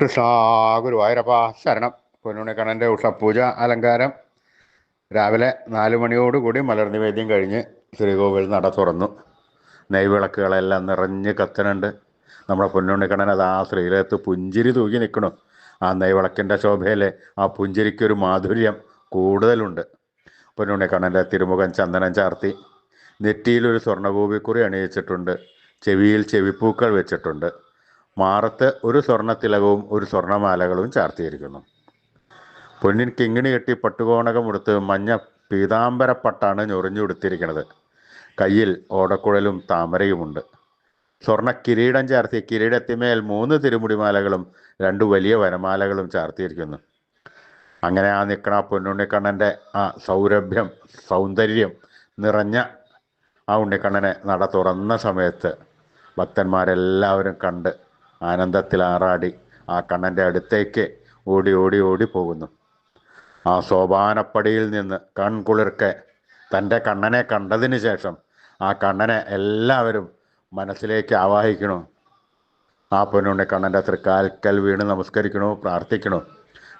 കൃഷ്ണ ഗുരുവായൂരപ്പ. ശരണം. പൊന്നുണിക്കണ്ണന്റെ ഉഷപൂജ അലങ്കാരം. രാവിലെ നാല് മണിയോടുകൂടി മലർ നിവേദ്യം കഴിഞ്ഞ് ശ്രീകോവിൽ നട തുറന്നു. നെയ്വിളക്കുകളെല്ലാം നിറഞ്ഞ് കത്തനുണ്ട് നമ്മുടെ പൊന്നുണിക്കണ്ണൻ അത് ആ ശ്രീലത്ത് പുഞ്ചിരി തൂക്കി നിൽക്കണം ആ നെയ്വിളക്കിന്റെ ശോഭയിലെ ആ പുഞ്ചിരിക്കൊരു മാധുര്യം കൂടുതലുണ്ട്. പൊന്നുണിക്കണ്ണന്റെ തിരുമുഖം ചന്ദനം ചാർത്തി. നെറ്റിയിലൊരു സ്വർണഭൂമിക്കുറി അണിയിച്ചിട്ടുണ്ട്. ചെവിയിൽ ചെവിപ്പൂക്കൾ വെച്ചിട്ടുണ്ട്. മാറത്ത് ഒരു സ്വർണത്തിലകവും ഒരു സ്വർണമാലകളും ചാർത്തിയിരിക്കുന്നു. പൊന്നിൻ കിങ്ങിണി കെട്ടി പട്ടുകോണകം ഉടുത്ത് മഞ്ഞ പീതാംബരപ്പട്ടാണ് ഞൊറിഞ്ഞുടുത്തിരിക്കുന്നത് കയ്യിൽ ഓടക്കുഴലും താമരയുമുണ്ട്. സ്വർണ കിരീടം ചാർത്തി കിരീടത്തിമേൽ മൂന്ന് തിരുമുടിമാലകളും രണ്ട് വലിയ വനമാലകളും ചാർത്തിയിരിക്കുന്നു. അങ്ങനെ ആ നിൽക്കണ പൊന്നുണ്ണിക്കണ്ണന്റെ ആ സൗരഭ്യം സൗന്ദര്യം നിറഞ്ഞ ആ ഉണ്ണിക്കണ്ണനെ നട തുറന്ന സമയത്ത് ഭക്തന്മാരെല്ലാവരും കണ്ട് ആനന്ദത്തിൽ ആറാടി ആ കണ്ണന്റെ അടുത്തേക്ക് ഓടി ഓടി ഓടി പോകുന്നു. ആ സോപാനപ്പടിയിൽ നിന്ന് കൺകുളിർക്കെ തന്റെ കണ്ണനെ കണ്ടതിന് ശേഷം ആ കണ്ണനെ എല്ലാവരും മനസ്സിലേക്ക് ആവാഹിക്കണു. ആ പൊന്നുണ്ണി കണ്ണന്റെ തൃക്കാൽക്കൽ വീണ് നമസ്കരിക്കണു പ്രാർത്ഥിക്കണു.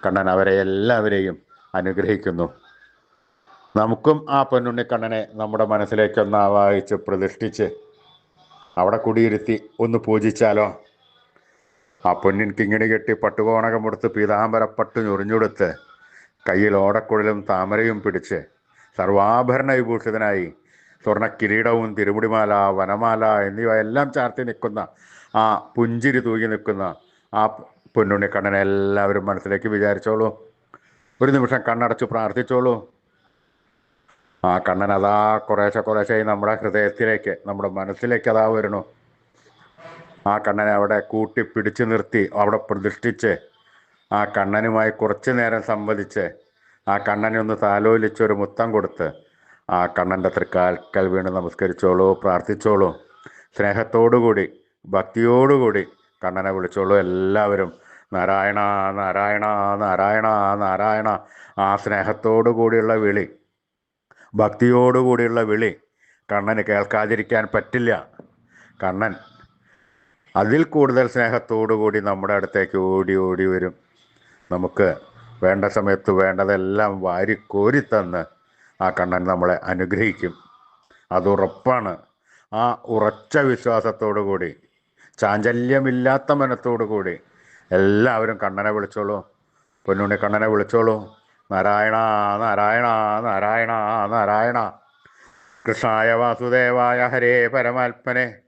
കണ്ണൻ അവരെ എല്ലാവരെയും അനുഗ്രഹിക്കുന്നു. നമുക്കും ആ പൊന്നുണ്ണി കണ്ണനെ നമ്മുടെ മനസ്സിലേക്കൊന്ന് ആവാഹിച്ച് പ്രതിഷ്ഠിച്ച് അവിടെ കുടിയിരുത്തി ഒന്ന് പൂജിച്ചാലോ? ആ പൊന്നിൻ കിങ്ങിണി കെട്ടി പട്ടുകോണകം കൊടുത്ത് പീതാംബരപ്പട്ട് ഞൊറിഞ്ഞുകൊടുത്ത് കയ്യിൽ ഓടക്കുഴലും താമരയും പിടിച്ച് സർവാഭരണ വിഭൂഷിതനായി സ്വർണ കിരീടവും തിരുമുടിമാല വനമാല എന്നിവ എല്ലാം ചാർത്തി നിൽക്കുന്ന ആ പുഞ്ചിരി തൂങ്ങി നിൽക്കുന്ന ആ പൊന്നുണ്ണി കണ്ണനെ എല്ലാവരും മനസ്സിലേക്ക് വിചാരിച്ചോളൂ. ഒരു നിമിഷം കണ്ണടച്ച് പ്രാർത്ഥിച്ചോളൂ. ആ കണ്ണൻ അതാ കുറേശ്ശെ കുറേശ്ശെ നമ്മുടെ ഹൃദയത്തിലേക്ക് നമ്മുടെ മനസ്സിലേക്ക് അതാ വരണു ആ കണ്ണനെ അവിടെ കൂട്ടി പിടിച്ചു നിർത്തി അവിടെ പ്രതിഷ്ഠിച്ച് ആ കണ്ണനുമായി കുറച്ചു നേരം സംവദിച്ച് ആ കണ്ണനെ ഒന്ന് താലോലിച്ച് ഒരു മുത്തം കൊടുത്ത് ആ കണ്ണന്റെ തൃക്കാൽക്കൽ വീണ് നമസ്കരിച്ചോളൂ പ്രാർത്ഥിച്ചോളൂ. സ്നേഹത്തോടുകൂടി ഭക്തിയോടുകൂടി കണ്ണനെ വിളിച്ചോളൂ. എല്ലാവരും നാരായണ നാരായണ നാരായണ നാരായണ ആ സ്നേഹത്തോടു കൂടിയുള്ള വിളി ഭക്തിയോടുകൂടിയുള്ള വിളി കണ്ണന് കേൾക്കാതിരിക്കാൻ പറ്റില്ല. കണ്ണൻ അതിൽ കൂടുതൽ സ്നേഹത്തോടുകൂടി നമ്മുടെ അടുത്തേക്ക് ഓടി ഓടി വരും. നമുക്ക് വേണ്ട സമയത്ത് വേണ്ടതെല്ലാം വാരിക്കോരി തന്ന് ആ കണ്ണൻ നമ്മളെ അനുഗ്രഹിക്കും. അതുറപ്പാണ്. ആ ഉറച്ച വിശ്വാസത്തോടു കൂടി ചാഞ്ചല്യമില്ലാത്ത മനത്തോടു കൂടി എല്ലാവരും കണ്ണനെ വിളിച്ചോളൂ. പൊന്നുണ്ണി കണ്ണനെ വിളിച്ചോളൂ. നാരായണ നാരായണ നാരായണ നാരായണ. കൃഷ്ണായ വാസുദേവായ ഹരേ പരമാത്മനെ.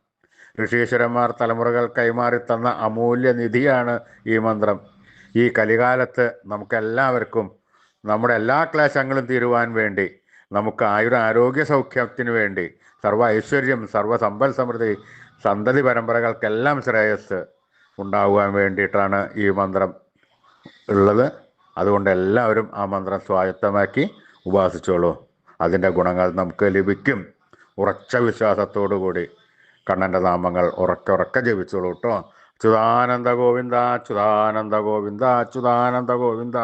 ഋഷീശ്വരന്മാർ തലമുറകൾ കൈമാറി തന്ന അമൂല്യ നിധിയാണ് ഈ മന്ത്രം. ഈ കലികാലത്ത് നമുക്കെല്ലാവർക്കും നമ്മുടെ എല്ലാ ക്ലേശങ്ങളും തീരുവാൻ വേണ്ടി നമുക്ക് ആയുര ആരോഗ്യ സൗഖ്യത്തിന് വേണ്ടി സർവ ഐശ്വര്യം സർവ സമ്പൽ സമൃദ്ധി സന്തതി പരമ്പരകൾക്കെല്ലാം ശ്രേയസ് ഉണ്ടാകുവാൻ വേണ്ടിയിട്ടാണ് ഈ മന്ത്രം ഉള്ളത്. അതുകൊണ്ട് എല്ലാവരും ആ മന്ത്രം സ്വായത്തമാക്കി ഉപാസിച്ചോളൂ അതിന്റെ ഗുണങ്ങൾ നമുക്ക് ലഭിക്കും. ഉറച്ച വിശ്വാസത്തോടു കൂടി കണ്ണന്റെ നാമങ്ങൾ ഉറക്കെ ഉറക്കെ ജപിച്ചോളൂ കേട്ടോ. അച്യുതാനന്ദ ഗോവിന്ദ അച്യുതാനന്ദ ഗോവിന്ദ അച്യുതാനന്ദ ഗോവിന്ദ.